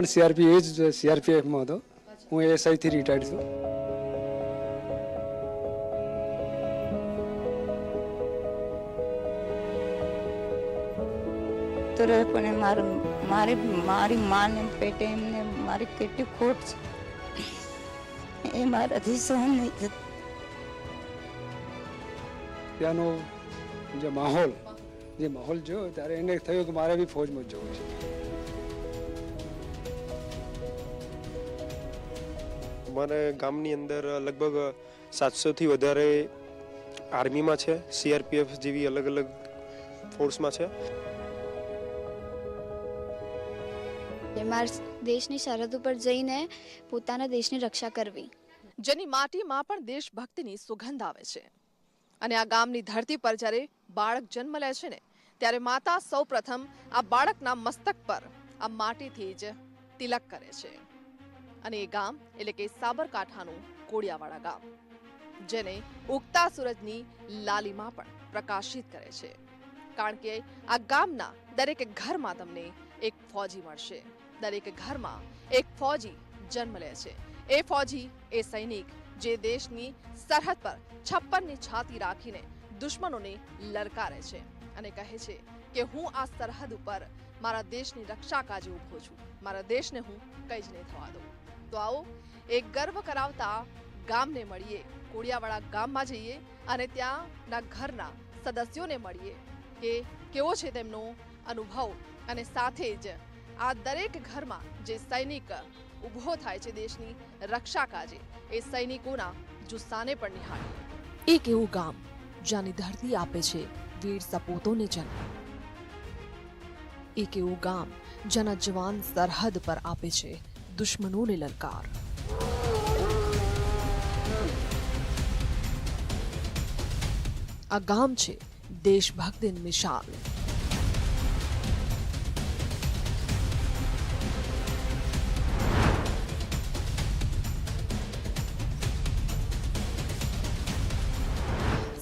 પણ સીઆરપી એ જ સીઆરપીએફમાં હતો. હું એસઆઈથી રિટાયર્ડ છું. તો પણ મારું મારી મારી માને પેટે એમને મારી કેટલી ખોટ છે. એ મારાથી સહન નહીં થતું. ત્યાંનો જે માહોલ જે માહોલ જોયો ત્યારે એને થયું કે મારે બી ફોજમાં જવું છે. અમારે ગામની અંદર લગભગ સાતસોથી વધારે આર્મીમાં છે સીઆરપીએફ જેવી અલગ અલગ ફોર્સમાં છે. માર દેશની સરહદ ઉપર જઈને પોતાના દેશની રક્ષા કરવી. જેની માટીમાં પણ દેશભક્તિની સુગંધ આવે છે. અને આ ગામની ધરતી પર જ્યારે બાળક જન્મ લે છે ને ત્યારે માતા સૌ પ્રથમ આ બાળકના મસ્તક પર આ માટીથી જ તિલક કરે છે. અને એ ગામ, એટલે કે સાબરકાંઠાનું કોડિયાવાડા ગામ, જેને ઉગતા સૂરજની લાલીમાં પણ પ્રકાશિત કરે છે. કારણ કે આ ગામના દરેક ઘરમાં તમને એક ફૌજી મળશે. દરેક ઘરમાં એક ફૌજી જન્મ લે છે. એ ફૌજી એ સૈનિક જે દેશની સરહદ પર છપ્પનની છાતી રાખીને દુશ્મનોને લલકારે છે અને કહે છે કે હું આ સરહદ ઉપર મારા દેશની રક્ષા કાજે ઊભો છું. મારા દેશને હું કંઈ જ નહીં થવા દઉં. આવો એક ગર્વ કરાવતા ગામને મળીએ. કોડિયાવાળા ગામમાં જઈએ અને ત્યાંના ઘરના સદસ્યોને મળીએ કે કેવો છે તેમનો અનુભવ અને સાથે જ આ દરેક ઘરમાં જે સૈનિક ઊભો થાય છે દેશની રક્ષા કાજે, એ સૈનિકોના જુસ્સાને પણ નિહાળીએ. એક એવું ગામ જ્યાંની ધરતી આપે છે વીર સપૂતોને જન્મ. એક એવું ગામ જેના જવાન સરહદ પર આપે છે લલકાર આ ગામ છે દેશભક્તિની મિશાલ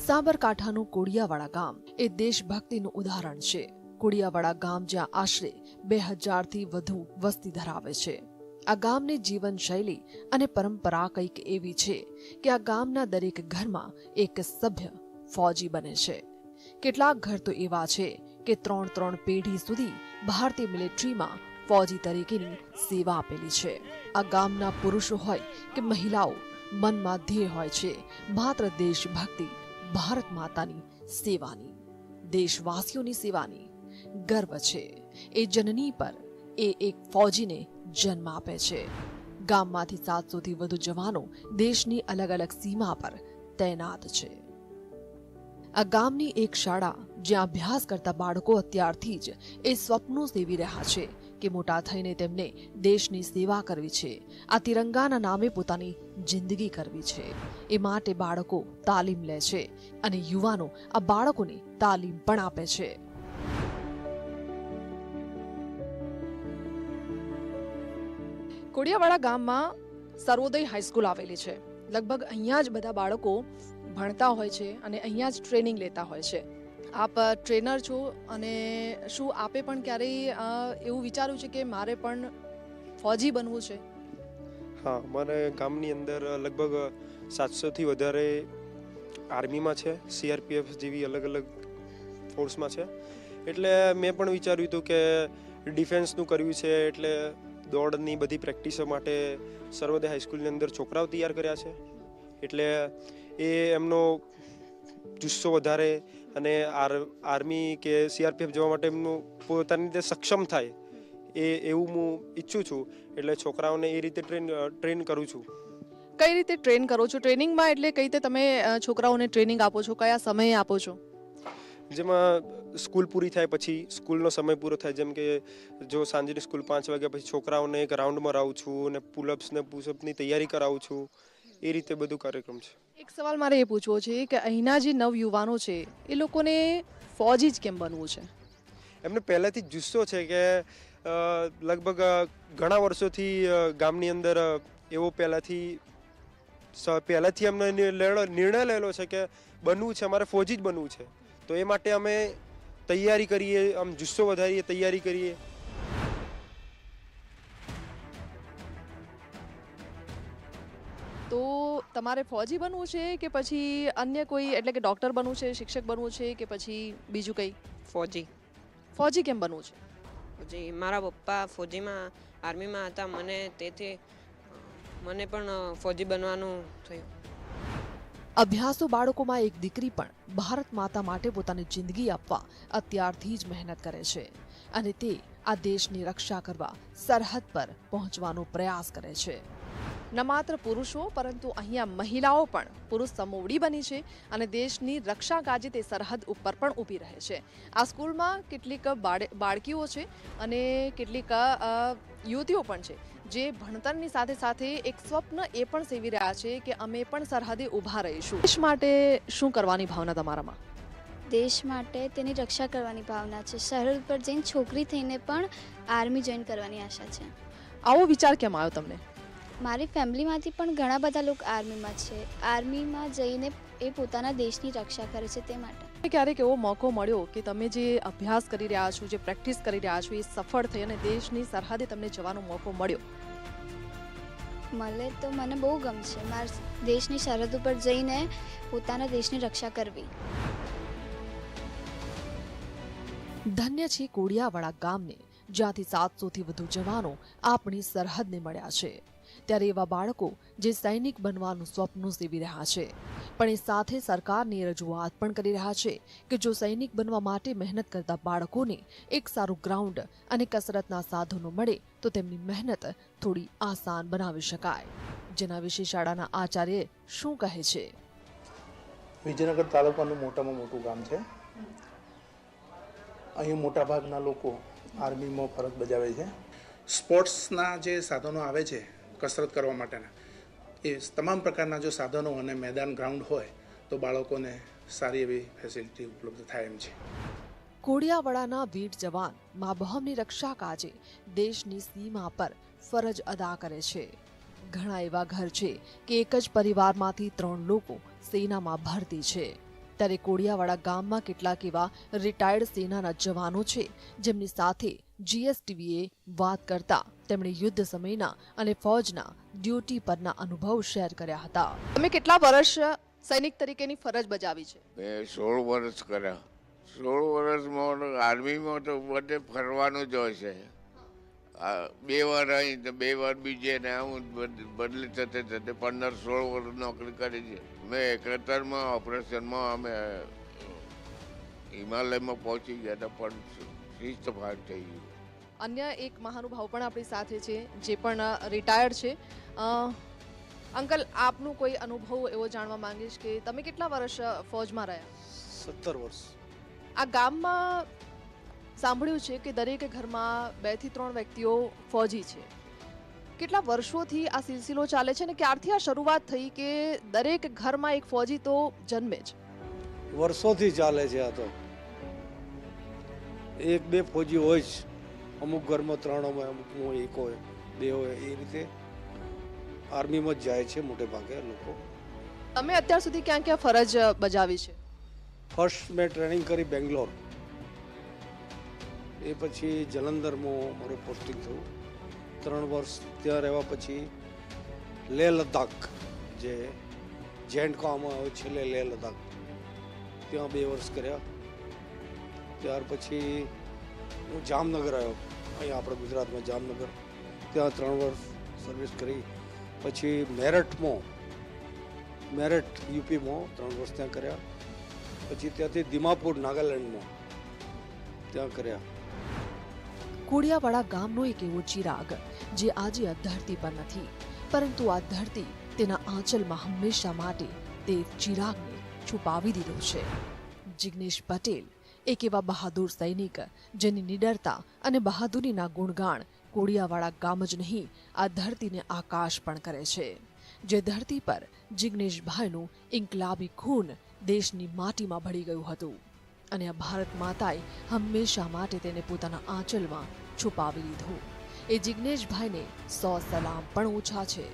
સાબરકાંઠાનું કોડિયાવાડા ગામ એ દેશભક્તિનું ઉદાહરણ છે કોડિયાવાડા ગામ જ્યાં આશરે બે હજારથી વધુ વસ્તી ધરાવે છે આ ગામની જીવનશૈલી અને પરંપરા કંઈક એવી છે કે આ ગામના દરેક ઘરમાં એક સભ્ય ફૌજી બને છે. કેટલાક ઘર તો એવા છે કે ત્રણ ત્રણ પેઢી સુધી ભારતીય મિલિટરીમાં ફૌજી તરીકેની સેવા આપેલી છે. આ ગામના પુરુષો હોય કે મહિલાઓ, મનમાં ધ્યેય હોય છે. માત્ર દેશભક્તિ, ભારત માતાની સેવાની, દેશવાસીઓની સેવાની ગર્વ છે. એ જનની પર એ એક ફૌજીને જન્મ આપે છે. ગામમાંથી સાતસોથી વધુ જવાનો દેશની અલગ અલગ સીમા પર તૈનાત છે. આ ગામની એક શાળા જ્યાં અભ્યાસ કરતા બાળકો અત્યારથી જ એ સ્વપ્નો સેવી રહ્યા છે કે મોટા થઈને તેમને દેશની સેવા કરવી છે. આ તિરંગાના નામે પોતાની જિંદગી કરવી છે. એ માટે બાળકો તાલીમ લે છે અને યુવાનો આ બાળકોને તાલીમ પણ આપે છે. કોડિયાવાડા ગામમાં સર્વોદય હાઈસ્કૂલ આવેલી છે. લગભગ અહીંયા જ બધા બાળકો ભણતા હોય છે અને અહીંયા જ ટ્રેનિંગ લેતા હોય છે. આપ ટ્રેનર છો અને શું આપે પણ ક્યારેય એવું વિચાર્યું છે કે મારે પણ ફૌજી બનવું છે? હા મારે ગામની અંદર લગભગ સાતસોથી વધારે આર્મીમાં છે, સીઆરપીએફ જેવી અલગ અલગ ફોર્સમાં છે. એટલે મેં પણ વિચાર્યું હતું કે ડિફેન્સનું કર્યું છે, એટલે દોડની બધી પ્રેક્ટિસો માટે સર્વોદય હાઈસ્કૂલની અંદર છોકરાઓ તૈયાર કર્યા છે. એટલે એ એમનો જુસ્સો વધારે અને આર, આર્મી કે સીઆરપીએફ જવા માટે એમનું પોતાની રીતે સક્ષમ થાય એ, એવું હું ઈચ્છું છું. એટલે છોકરાઓને એ રીતે ટ્રેન ટ્રેન કરું છું. કઈ રીતે ટ્રેન કરો છો? ટ્રેનિંગમાં એટલે કઈ રીતે તમે છોકરાઓને ટ્રેનિંગ આપો છો? કયા સમયે આપો છો? જેમાં સ્કૂલ પૂરી થાય પછી સ્કૂલનો સમય પૂરો થાય. જેમ કે જો સાંજની સ્કૂલ પાંચ વાગ્યા પછી છોકરાઓને એક રાઉન્ડમાં રાવું છું અને પુલઅપ્સ ને પુશઅપની તૈયારી કરાવું છું. એ રીતે બધું કાર્યક્રમ છે. એક સવાલ મારે એ પૂછવો છે કે અહીંના જે નવયુવાનો છે એ લોકોને ફોજી જ કેમ બનવું છે? એમને પહેલાંથી જ જુસ્સો છે કે લગભગ ઘણા વર્ષોથી ગામની અંદર એવો પહેલાંથી પહેલાંથી એમને નિર્ણય લેલો છે કે બનવું છે અમારે ફોજી જ બનવું છે. તો એ માટે અમે તૈયારી કરીએ આમ જુસ્સો વધારીએ તૈયારી કરીએ. તો તમારે ફોજી બનવું છે કે પછી અન્ય કોઈ એટલે કે ડૉક્ટર બનવું છે શિક્ષક બનવું છે કે પછી બીજું કંઈ? ફોજી. ફોજી કેમ બનવું છે? ફોજી મારા પપ્પા ફોજીમાં આર્મીમાં હતા મને તેથી મને પણ ફોજી બનવાનું થયું. અભ્યાસુ બાળકોમાં એક દીકરી પણ ભારત માતા માટે પોતાની જિંદગી આપવા અત્યારથી જ મહેનત કરે છે અને તે આ દેશની રક્ષા કરવા સરહદ પર પહોંચવાનો પ્રયાસ કરે છે. ન માત્ર પુરુષો, પરંતુ અહીંયા મહિલાઓ પણ પુરુષ સમોવડી બની છે અને દેશની રક્ષા કાજે તે સરહદ ઉપર પણ ઊભી રહે છે. આ સ્કૂલમાં કેટલીક બાળકીઓ છે અને કેટલીક યુવતીઓ પણ છે. જે ભણતરની સાથે સાથે એક સ્વપ્ન એ પણ સેવી રહ્યા છે કે અમે પણ સરહદે ઊભા રહીશું. દેશ માટે શું કરવાની ભાવના તમારામાં? દેશ માટે તેની રક્ષા કરવાની ભાવના છે. સરહદ પર જઈને છોકરી થઈને પણ આર્મી જોઈન કરવાની આશા છે. આવો વિચાર કેમ આવ્યો તમને? મારી ફેમિલીમાંથી પણ ઘણા બધા લોકો આર્મીમાં છે. આર્મીમાં જઈને એ પોતાના દેશની રક્ષા કરે છે તે માટે. ક્યારેક એવો મોકો મળ્યો કે તમે જે અભ્યાસ કરી રહ્યા છો જે પ્રેક્ટિસ કરી રહ્યા છો એ સફળ થઈ અને દેશની સરહદે તમને જવાનો મોકો મળ્યો? મળે તો મને બહુ ગમશે. મારા દેશની સરહદ ઉપર જઈને પોતાના દેશની રક્ષા કરવી. ધન્ય છે કોડિયાવાડા ગામને, જ્યાંથી સાતસોથી વધુ જવાનો આપણી સરહદને મળ્યા છે. ત્યારે એવા બાળકો જે સૈનિક બનવાનું સ્વપ્ન સેવી રહ્યા છે. પણ એ સાથે સરકારની રજૂઆત પણ કરી રહ્યા છે કે જો સૈનિક બનવા માટે મહેનત કરતા બાળકોને એક સારું ગ્રાઉન્ડ અને કસરતના સાધનો મળે, તો તેમની મહેનત થોડી આસાન બનાવી શકાય. જેના વિશે શાળાના આચાર્ય શું કહે છે? વિજયનગર તાલુકાનું મોટામાં મોટું ગામ છે. અહીં મોટાભાગના લોકો આર્મીમાં ફરજ બજાવે છે. સ્પોર્ટ્સના જે સાધનો આવે છે, કસરત કરવા માટેના એ તમામ પ્રકારના જો સાધનો અને મેદાન ગ્રાઉન્ડ હોય, તો બાળકોને સારી એવી ફેસિલિટી ઉપલબ્ધ થાય એમ છે. કોડિયાવાડાના વીર જવાન મા બહમની રક્ષા કાજે દેશની સીમા પર ફરજ અદા કરે છે. ઘણા એવા ઘર છે કે એક જ પરિવારમાંથી ત્રણ લોકો સેનામાં ભરતી છે. ત્યારે કોડિયાવાડા ગામમાં કેટલાક એવા રિટાયર્ડ સેનાના જવાનો છે જેમની સાથે જીએસટીવીએ વાત કરતા તેમણે યુદ્ધ સમયના અને ફૌજના ડ્યુટી પરના અનુભવ શેર કર્યા હતા. તમે કેટલા વર્ષ સૈનિક તરીકેની ફરજ બજાવી છે? મેં સોળ વર્ષ કર્યા. સોળ વર્ષમાં આર્મીમાં તો બધે ફરવાનું જ હોય છે. બે વાર અહીં બે વાર બીજે ને હું બદલી થતે થતે પંદર સોળ વર્ષ નોકરી કરી છે. મેં એકતરમાં ઓપરેશનમાં અમે હિમાલયમાં પહોંચી ગયા હતા પણ શિસ્ત ભાગ થઈ ગયું. અન્ય એક મહાનુભાવ પણ આપણી સાથે છે જે પણ રિટાયર્ડ છે. અંકલ આપનું કોઈ અનુભવ એવો જાણવા માંગીશ કે તમે કેટલા વર્ષ ફોજમાં ફૌજમાં રહ્યા? સત્તર વર્ષ. આ ગામમાં સાંભળ્યું છે કે દરેક ઘરમાં બેથી ત્રણ વ્યક્તિઓ ફૌજી છે. કેટલા વર્ષોથી આ સિલસિલો ચાલે છે અને ક્યારથી આ શરૂઆત થઈ કે દરેક ઘરમાં એક ફોજી તો જન્મે જ? વર્ષોથી ચાલે છે આ તો. એક બે ફૌજી હોય જ. અમુક ઘરમાં ત્રણ હોય અમુકમાં એક હોય બે હોય એ રીતે આર્મીમાં જ જાય છે મોટે ભાગે લોકો. તમે અત્યાર સુધી ક્યાં ક્યાં ફરજ બજાવી છે? ફર્સ્ટ મેં ટ્રેનિંગ કરી બેંગ્લોર. એ પછી જલંધરમાં મારું પોસ્ટિંગ થયું. ત્રણ વર્ષ ત્યાં રહેવા પછી લેહ લદ્દાખ, જે જેન્ટ કોમાં આવે છેલ્લે લેહ લદ્દાખ. ત્યાં બે વર્ષ કર્યા. ત્યાર પછી હું જામનગર આવ્યો. અહીંયા આપણે ગુજરાતમાં જામનગર. ત્યાં ત્રણ વર્ષ સર્વિસ કરી. પછી મેરઠમાં, મેરઠ, યુપીમાં ત્રણ વર્ષ ત્યાં કર્યા. પછી ત્યાંથી દિમાપુર, નાગાલેન્ડમાં ત્યાં કર્યા. કોડિયાવાડા ગામનો એક એવો ચિરાગ, જે આજે આ ધરતી પર નથી, પરંતુ આ ધરતી તેના આંચલમાં હંમેશા માટે તે ચિરાગને છુપાવી દીધો છે. જિગ્નેશ પટેલ, એક એવા બહાદુર સૈનિક, જેની નિડરતા અને બહાદુરીના ગુણગાણ કોડિયાવાળા ગામ જ નહીં, આ ધરતીને આકાશ પણ કરે છે. જે ધરતી પર જિગ્નેશભાઈનું ઇન્કલાબી ખૂન દેશની માટીમાં ભળી ગયું હતું. અને આ ભારત માતાએ હંમેશા માટે તેને પોતાના આંચલમાં છુપાવી લીધું એ જિગ્નેશભાઈને સો સલામ પણ ઓછા છે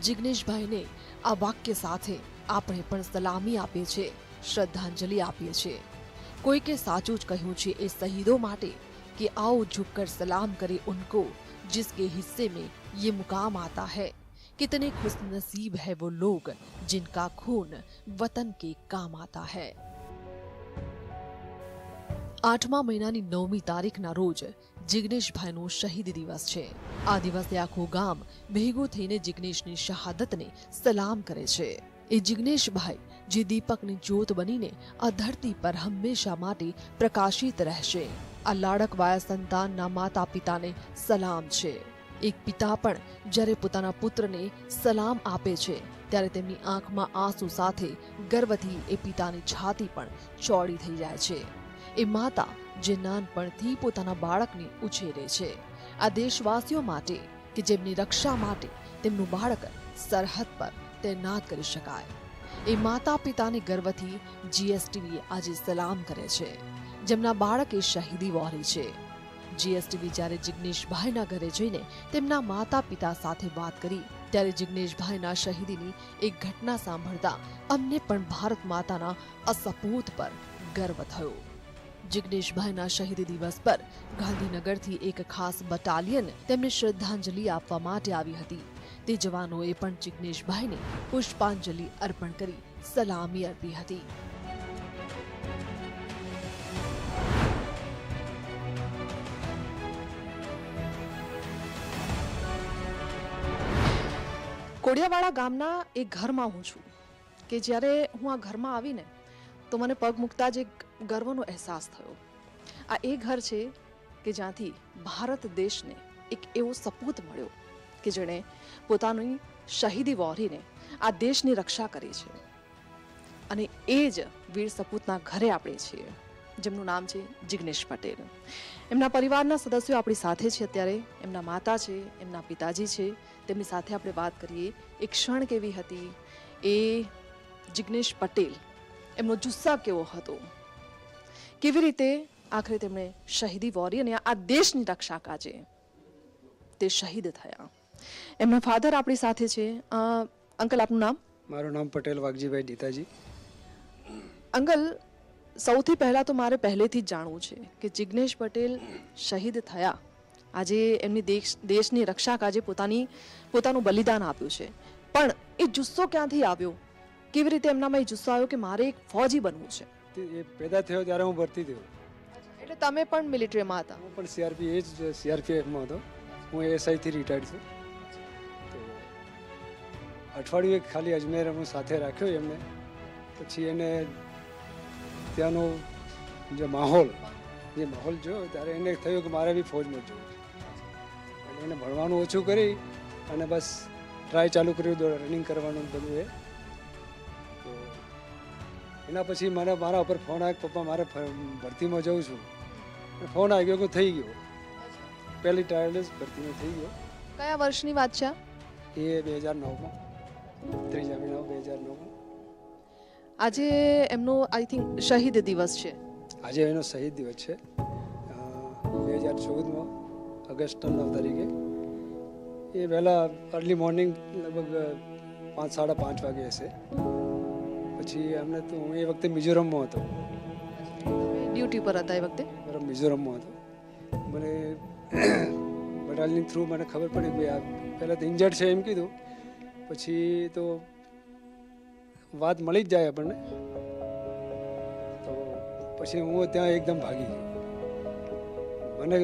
જિગ્નેશભાઈને આ વાક્ય સાથે આપણે પણ સલામી આપીએ છીએ શ્રદ્ધાંજલિ આપીએ છીએ કોઈકે સાચું જ કહ્યું છે એ શહીદો માટે कि आओ झुककर सलाम करें उनको जिसके हिस्से में ये मुकाम आता है कितने खुशनसीब है वो लोग जिनका खून वतन के काम आता है આઠમા મહિનાની નવમી તારીખના રોજ જિગ્નેશભાઈનો શહીદ દિવસ છે. આ દિવસે આખું ગામ ભેગું થઈને જિગ્નેશની શહાદતને સલામ કરે છે. એ જિગ્નેશભાઈ જે દીપકની જ્યોત બનીને આ ધરતી પર હંમેશા માટે પ્રકાશિત રહેશે. આ લાડકવાયા સંતાનના માતા પિતાને સલામ છે. એક પિતા પણ જ્યારે પોતાના પુત્રને સલામ આપે છે, ત્યારે તેમની આંખમાં આંસુ સાથે ગર્વથી એ પિતાની છાતી પણ ચોડી થઈ જાય છે. એ માતા, જે નાનપણથી પોતાના બાળકને ઉછેરે છે. આ દેશવાસીઓ માટે કે જેમની રક્ષા માટે તેમનું બાળક સરહદ પર તૈનાત કરી શકાય. એ માતા પિતાને ગર્વથી જીએસટીવી આજે સલામ કરે છે. જેમના બાળકે શહીદી વહોરી છે. જીએસટીવી જ્યારે જિગ્નેશભાઈના ઘરે જઈને તેમના માતા પિતા સાથે વાત કરી, ત્યારે જિગ્નેશભાઈના શહીદીની એક ઘટના સાંભળતા અમને પણ ભારત માતાના અસપૂત પર ગર્વ થયો. જિગ્નેશભાઈના શહીદ દિવસ પર ગાંધીનગરથી એક ખાસ બટાલિયન તેમને શ્રદ્ધાંજલિ આપવા માટે આવી હતી. તે જવાનોએ પણ જિગ્નેશભાઈને પુષ્પાંજલિ અર્પણ કરી સલામી અર્પી હતી. કોડિયાવાડા ગામના એક ઘરમાં હું છું કે જ્યારે હું આ ઘરમાં આવીને તો મને પગ મૂકતા જ એક ગર્વનો અહેસાસ થયો. આ એ ઘર છે કે જ્યાંથી ભારત દેશને એક એવો સપૂત મળ્યો કે જેણે પોતાની શહીદી વહોરીને આ દેશની રક્ષા કરી છે. અને એ જ વીર સપૂતના ઘરે આપણે છીએ, જેમનું નામ છે જિગ્નેશ પટેલ. એમના પરિવારના સદસ્યો આપણી સાથે છે અત્યારે, એમના માતા છે, એમના પિતાજી છે. તેમની સાથે આપણે વાત કરીએ. એક ક્ષણ કેવી હતી? એ જિગ્નેશ પટેલ એમનો જુસ્સા કેવો હતો? કેવી રીતે આખરે તેમણે શહીદી વોરી અને આ દેશની રક્ષા કાજે તે શહીદ થયા? એમના ફાધર આપણી સાથે છે. અંકલ આપનું નામ? મારું નામ પટેલ વાઘજીભાઈ દીતાજી. અંકલ સૌથી પહેલાં તો મારે પહેલેથી જ જાણવું છે કે જિગ્નેશ પટેલ શહીદ થયા. આજે એમની દેશ દેશની રક્ષા કાજે પોતાની પોતાનું બલિદાન આપ્યું છે. પણ એ જુસ્સો ક્યાંથી આવ્યો? કેવી રીતે એમનામાં એ જુસ્સો આવ્યો કે મારે એક ફૌજી બનવું છે? તે એ પેદા થયો ત્યારે હું ભરતી થયો. એટલે તમે પણ મિલિટરીમાં હતા? હું પણ સીઆરપી એ જ સીઆરપીએફમાં હતો. હું એએસઆઈથી રિટાયર્ડ છું. અઠવાડિયું એક ખાલી અજમેર હું સાથે રાખ્યો એમને. પછી એને ત્યાંનો જે માહોલ જે માહોલ જોયો ત્યારે એને થયું કે મારે બી ફોજમાં જવું છે. એટલે એને ભણવાનું ઓછું કરી અને બસ ટ્રાય ચાલુ કર્યું દોડ રનિંગ કરવાનું બધું એ. એના પછી મને મારા ઉપર ફોન આવ્યો પપ્પા મારે ભરતીમાં જઉં છું. ફોન આવી ગયો કે થઈ ગયો. પહેલી ટ્રાયલ જ ભરતીમાં થઈ ગયો. કયા વર્ષની વાત છે? એ બે હજાર નવમાં. ત્રીજા મહિના બે હજાર નવમાં. આજે એમનો આઈ થિંક શહીદ દિવસ છે. આજે એનો શહીદ દિવસ છે. બે હજાર ચૌદમાં ઓગસ્ટ નવ તારીખે. એ વહેલા અર્લી મોર્નિંગ લગભગ પાંચ સાડા પાંચ વાગે હશે. પછી અમને તો હું એ વખતે મિઝોરમમાં હતો. ડ્યુટી પર હતા એ વખતે? બરાબર મિઝોરમમાં હતો. મને બટાલિયન થ્રુ મને ખબર પડી કે આ પહેલાં તો ઇન્જર્ડ છે એમ કીધું. પછી તો વાત મળી જ જાય આપણને. તો પછી હું ત્યાં એકદમ ભાગી ગયો. મને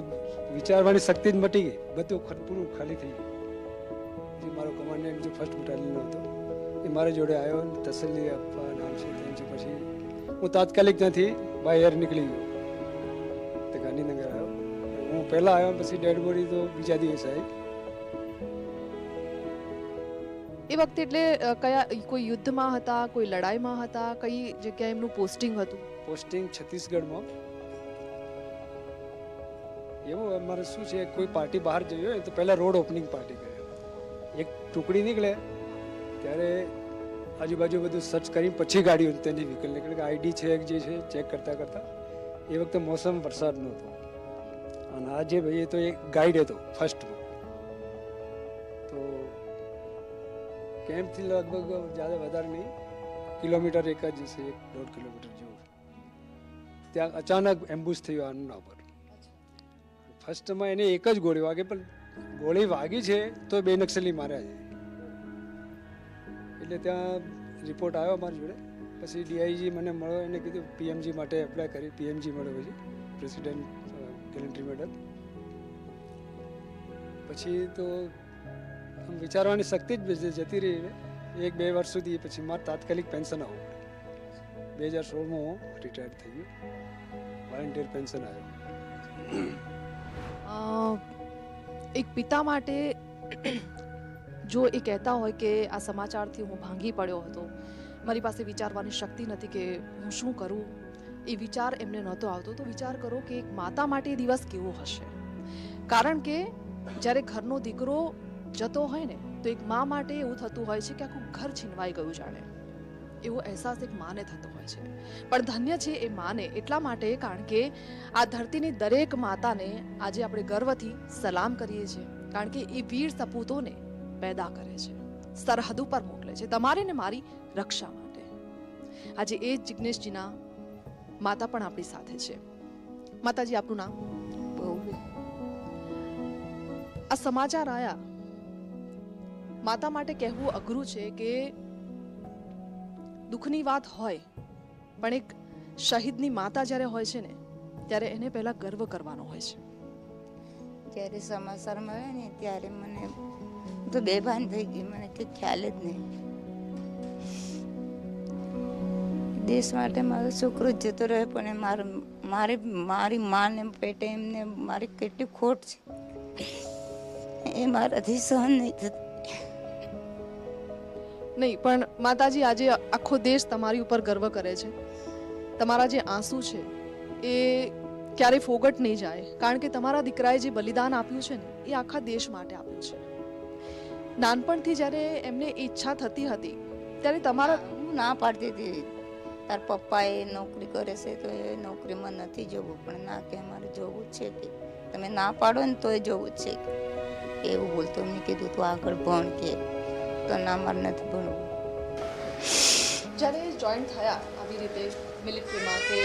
વિચારવાની શક્તિ જ મટી ગઈ. બધું પૂરું ખાલી થઈ ગયું. મારો કમાન્ડન્ટ જે ફર્સ્ટ બટાલિયનનો હતો. એ મારા જોડે આવ્યો અને તસલ્લી આપવા નામ છે તેમ છે. પછી હું તાત્કાલિક ત્યાંથી બાય એર નીકળી ગયો. તે ગાંધીનગર આવ્યો. હું પહેલાં આવ્યો પછી ડેડ બોડી તો બીજા દિવસે આવી. એ વખતે એટલે કયા કોઈ યુદ્ધમાં હતા કોઈ લડાઈમાં હતા કઈ જગ્યાએ એમનું પોસ્ટિંગ હતું? પોસ્ટિંગ છત્તીસગઢમાં. એવું અમારે શું છે કોઈ પાર્ટી બહાર જઈ હોય તો પહેલાં રોડ ઓપનિંગ પાર્ટી કરે. એક ટુકડી નીકળે ત્યારે આજુબાજુ બધું સર્ચ કરી પછી ગાડી તેની વ્હીકલ નીકળે કે આઈડી છે જે છે ચેક કરતાં કરતાં એ વખતે મોસમ વરસાદનો હતો. અને આ જે ભાઈ એ તો એક ગાઈડ હતો ફર્સ્ટમાં તો કેમ્પથી લગભગ જ્યાદા વધારે નહીં કિલોમીટર એક જ છે એક દોઢ કિલોમીટર જેવું. ત્યાં અચાનક એમ્બુસ થયું આના પર. ફર્સ્ટમાં એને એક જ ગોળી વાગે પણ ગોળી વાગી છે તો બે નક્સલી માર્યા છે. એટલે ત્યાં રિપોર્ટ આવ્યો અમારી જોડે. પછી ડીઆઈજી મને મળ્યો, એને કીધું પીએમજી માટે એપ્લાય કરી પીએમજી મળ્યો પછી પ્રેસિડેન્ટ ગેલેન્ટ્રી મેડલ પછી તો આમ વિચારવાની શક્તિ જ જતી રહી એક બે વર્ષ સુધી પછી મારે તાત્કાલિક પેન્શન આવવું બે હજાર સોળમાં હું રિટાયર થઈ ગયો. વોલેન્ટિયર પેન્શન આવ્યો. એક પિતા માટે જો એ કહેતા હોય કે આ સમાચારથી હું ભાંગી પડ્યો હતો, મારી પાસે વિચારવાની શક્તિ નથી કે હું શું કરું, એ વિચાર એમને નહોતો આવતો, તો વિચાર કરો કે એક માતા માટે દિવસ કેવો હશે. કારણ કે જ્યારે ઘરનો દીકરો જતો હોય ને, તો એક મા માટે એવું થતું હોય છે કે આખું ઘર છીનવાઈ ગયું જાણે. એવો અહેસાસ એક માને થતો હોય છે. પણ ધન્ય છે એ માને, એટલા માટે કારણ કે આ ધરતીની દરેક માતાને આજે આપણે ગર્વથી સલામ કરીએ છીએ. કારણ કે એ વીર સપૂતોને પેદા કરે છે સરહદ ઉપર મોકલે છે તમારી ને મારી રક્ષા માટે. આજે એ જિજ્ઞેશજીના માતા પણ આપણી સાથે છે. માતાજી આપનું નામ? આ સમાચાર આયા માતા માટે કહેવું અઘરું છે કે દુઃખની વાત હોય પણ એક શહીદની માતા જ્યારે હોય છે ને ત્યારે એને પહેલા ગર્વ કરવાનો હોય છે. જ્યારે સમાચાર મળે ને ત્યારે મને તો બેભાન થઈ ગઈ. મને કે ખ્યાલ જ નહીં. દેશ માટે મારો છોકરો જતો રહ્યો, પણ એ મારો, મારી મારી માને પેટે એમને મારી કેટલી ખોટ છે. એ મારાથી સહન નહીં થતી. નહીં, પણ માતાજી આજે આખો દેશ તમારી ઉપર ગર્વ કરે છે. તમારા જે આંસુ છે, એ ક્યારેય ફોગટ નહીં જાય. કારણ કે તમારા દીકરાએ જે બલિદાન આપ્યું છે ને, એ આખા દેશ માટે આપ્યું છે. નાનપણથી જ્યારે એમને ઈચ્છા થતી હતી ત્યારે તમારા હું ના પાડતી હતી. તાર પપ્પા એ નોકરી કરે છે તો એ નોકરીમાં નથી જવું પણ ના કે અમારે જવું છે કે. તમે ના પાડો ને એ જવું છે કે. એવું બોલતો મેં કીધું તું આગળ ભણ કે. તો ના મારે નથી ભણવું. જ્યારે જોઈન થયા આવી રીતે મિલિટરીમાં કે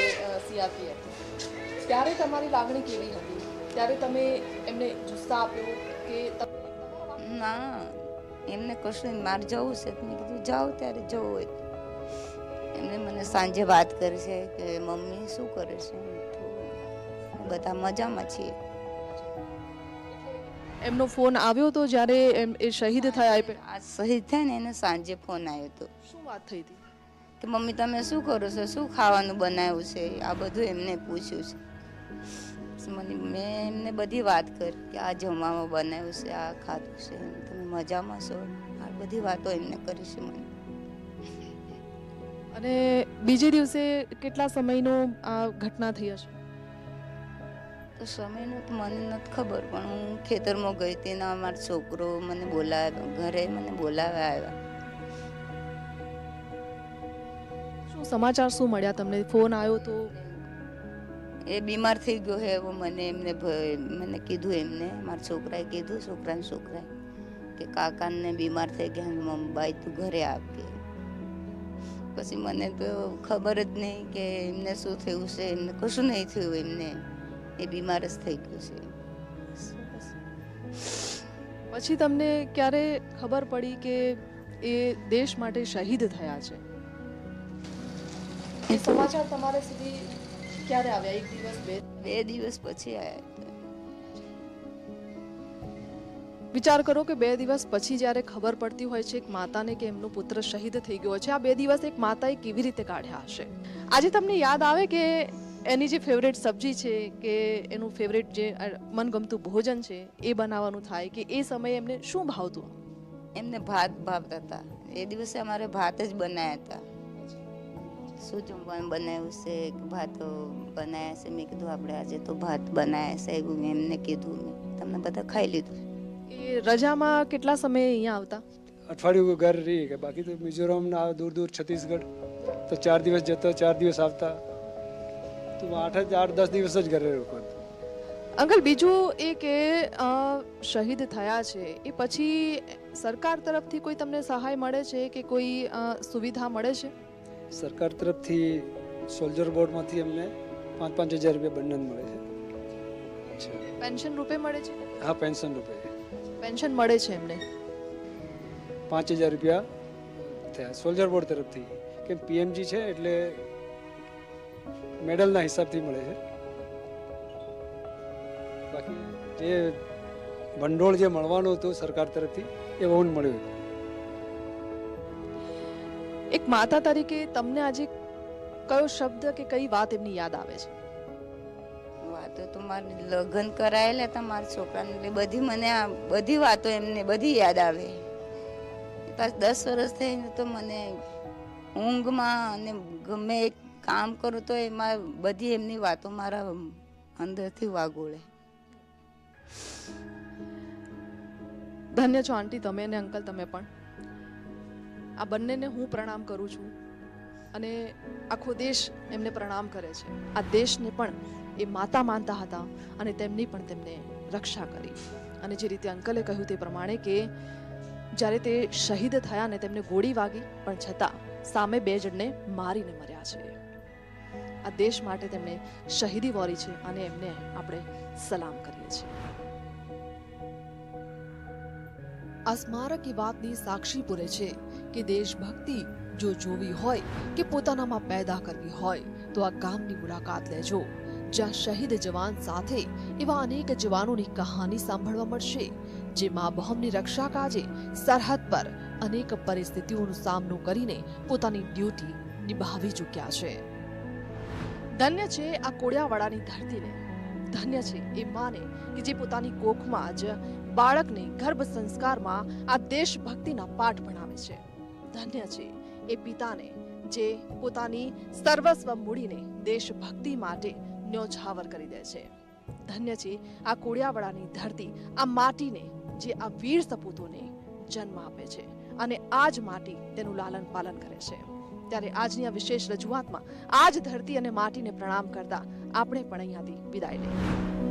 સીઆરપીએફ ત્યારે તમારી લાગણી કેવી હતી? ત્યારે તમે એમને જુસ્સા આપ્યો કે ના એમને કશું માર જવું છે. તો મેં કીધું જાઓ ત્યારે જવું હોય. એમને મને સાંજે વાત કરી છે કે મમ્મી શું કરે છે? બધા મજામાં છીએ. એમનો ફોન આવ્યો તો જ્યારે એમ એ શહીદ થયા આ શહીદ થયા ને એને સાંજે ફોન આવ્યો હતો શું વાત થઈ હતી? કે મમ્મી તમે શું કરો છો? શું ખાવાનું બનાવ્યું છે? આ બધું એમને પૂછ્યું છે. મને મેં એમને બધી વાત કરી કે આ જમવામાં બનાવ્યું છે આ ખાધું છે તમે મજામાં છો? આ બધી વાતો એમને કરી છે મને. અને બીજે દિવસે કેટલા સમયનો આ ઘટના થઈ હશે? તો સમયનું તો મને નથી ખબર પણ હું ખેતરમાં ગઈ હતી ને મારો છોકરો મને બોલાવ્યો ઘરે મને બોલાવ્યા આવ્યા. શું સમાચાર શું મળ્યા તમને? ફોન આવ્યો તો? એ બીમાર થઈ ગયો હે એવું મને એમને મને કીધું એમને, મારા છોકરાએ કીધું, છોકરાને છોકરાએ, કે કાકાને બીમાર થઈ ગયા મમ્મી તું ઘરે આવ. કે પછી મને તો ખબર જ નહીં કે એમને શું થયું છે, એમને કશું નહીં થયું એમને. એ બીમાર જ થઈ ગયું છે. પછી તમને ક્યારે ખબર પડી કે એ દેશ માટે શહીદ થયા છે? એ સમાચાર તમારા સુધી ક્યારે આવ્યા? એક દિવસ બે બે દિવસ પછી આવ્યા વિચાર કરો કે બે દિવસ પછી જ્યારે ખબર પડતી હોય છે એક માતાને કે એમનો પુત્ર શહીદ થઈ ગયો છે આ બે દિવસ એક માતાએ કેવી રીતે કાઢ્યા હશે? આજે તમને યાદ આવે કે એની જે ફેવરેટ સબ્જી છે કે એનું ફેવરેટ જે મનગમતું ભોજન છે એ બનાવવાનું થાય કે એ સમયે એમને શું ભાવતું? એમને ભાત ભાવતા હતા. એ દિવસે અમારે ભાત જ બનાવ્યા હતા. શું જમવાનું બનાવ્યું છે? ભાત બનાવ્યા છે? મેં કીધું આપણે આજે તો ભાત બનાવ્યા છે. એવું મેં એમને કીધું મેં તમને બધા ખાઈ લીધું. એ રજામાં કેટલા સમયે અહીંયા આવતા? અઠવાડિયું ઘર રહી કે બાકી તો મિઝોરમના દૂર દૂર છત્તીસગઢ. તો ચાર દિવસ જતો ચાર દિવસ આવતા. તો આઠ જ આઠ દસ દિવસ જ ઘરે રોકતો અંકલ બીજું એ કે શહીદ થયા છે. એ પછી સરકાર તરફથી કોઈ તમને સહાય મળે છે કે કોઈ સુવિધા મળે છે? સરકાર તરફથી સોલ્જર બોર્ડમાંથી અમને પાંચ પાંચ હજાર રૂપિયા બંધન મળે છે. પેન્શન રૂપે મળે છે? હા પેન્શન રૂપે. પેન્શન મળે છે એમને? પાંચ હજાર રૂપિયા થયા. સોલ્જર બોર્ડ તરફથી. કેમ પીએમજી છે એટલે મેડલના હિસાબથી મળે છે. બાકી જે ભંડોળ જે મળવાનું હતું સરકાર તરફથી એ બહુ મળ્યું હતું. એક માતા તરીકે તમને આજે કયો શબ્દ કે કઈ વાત એમની યાદ આવે છે? વાતો તો મારે લગ્ન કરાયેલા હતા મારા છોકરાને એટલે બધી મને આ બધી વાતો એમને બધી યાદ આવે. પાછ દસ વર્ષ થઈને તો મને ઊંઘમાં અને ગમે એક કામ કરું તો એમાં બધી એમની વાતો મારા અંદરથી વાગોળે. ધન્ય છો આંટી તમે અને અંકલ તમે પણ. આ બંનેને હું પ્રણામ કરું છું અને આખો દેશ એમને પ્રણામ કરે છે. આ દેશને પણ એ માતા માનતા હતા અને તેમની પણ તેમને રક્ષા કરી. અને જે રીતે અંકલે કહ્યું તે પ્રમાણે કે જ્યારે તે શહીદ થયા ને તેમને ગોળી વાગી, પણ છતાં સામે બે જણને મારીને મર્યા છે. આ દેશ માટે તેમણે શહીદી વોરી છે અને એમને આપણે સલામ કરીએ છીએ. આ સ્મારક એ વાતની સાક્ષી પૂરે છે કે દેશભક્તિ જો જોવી હોય કે પોતાનામાં પેદા કરવી હોય, તો આ ગામની મુલાકાત લેજો, જ્યાં શહીદ જવાન સાથે એવા અનેક જવાનોની કહાની સાંભળવા મળશે, જે મા બહમની રક્ષા કાજે સરહદ પર અનેક પરિસ્થિતિઓનો સામનો કરીને પોતાની ડ્યુટી નિભાવી ચૂક્યા છે. ધન્ય છે આ કોળિયાવાડાની ધરતીને. ધન્ય છે એ માને કે જે પોતાની કોખમાં જ બાળકને ગર્ભ સંસ્કારમાં આ દેશભક્તિના પાઠ ભણાવે છે. ધન્ય છે એ પિતાને જે પોતાની સર્વસ્વ મૂડીને દેશભક્તિ માટે ન્યોછાવર કરી દે છે. ધન્ય છે આ કોળિયાવાડાની ધરતી આ માટીને જે આ વીર સપૂતોને જન્મ આપે છે અને આ જ માટી તેનું લાલન પાલન કરે છે. ત્યારે આજની આ વિશેષ રજૂઆતમાં આ જ ધરતી અને માટીને પ્રણામ કરતા આપણે પણ અહીંયાથી વિદાય લઈએ.